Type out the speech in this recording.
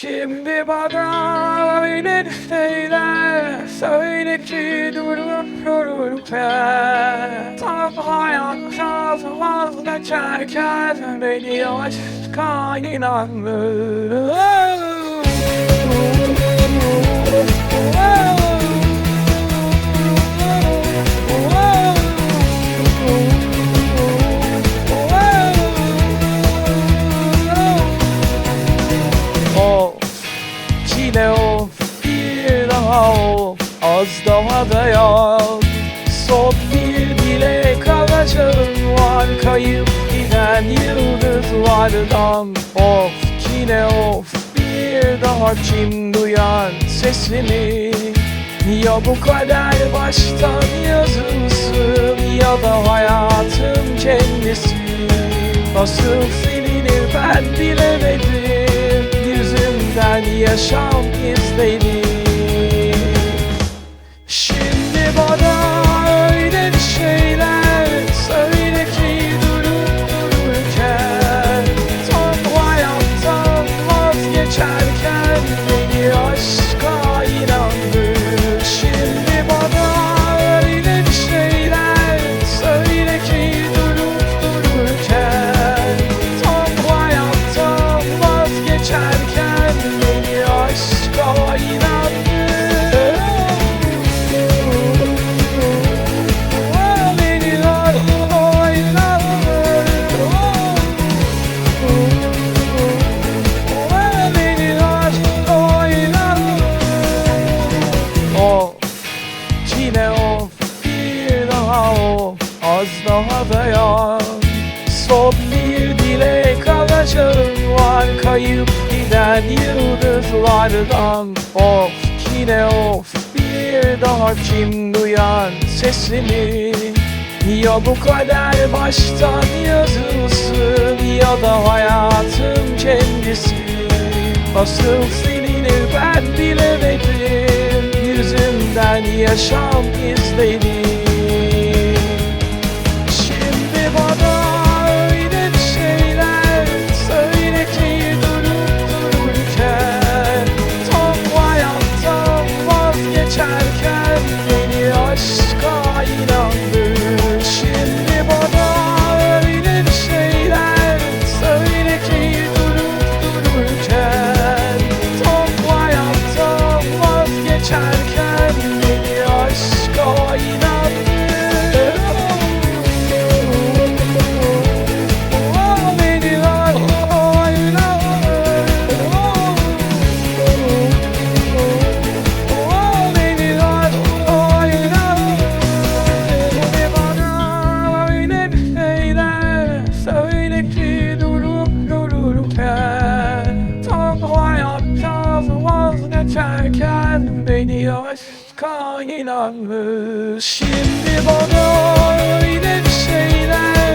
Şimdi bana öyle şeyler söyle ki durup dururken Tam hayattan vazgeçerken beni aşka inanmıyor Of bir daha of Az daha dayan Son bir dilek alacağım var Kayıp giden yıldızlardan. Of yine of bir daha kim duyan sesimi? Ya bu kader baştan yazılsın Ya da hayatım kendisi. Nasıl silinir ben bilemedim Yüzümden yaşam izleri Dayan Son bir dilek alacağım var. Kayıp giden yıldızlardan. Of yine of. Bir daha kim duyan sesimi? Ya bu kader baştan yazılsın Ya da hayatım kendisi. Nasıl silinir ben bilemedim. Yüzümden yaşam izleri vazgeçerken beni aşka inanmış Şimdi bana öyle bir şeyler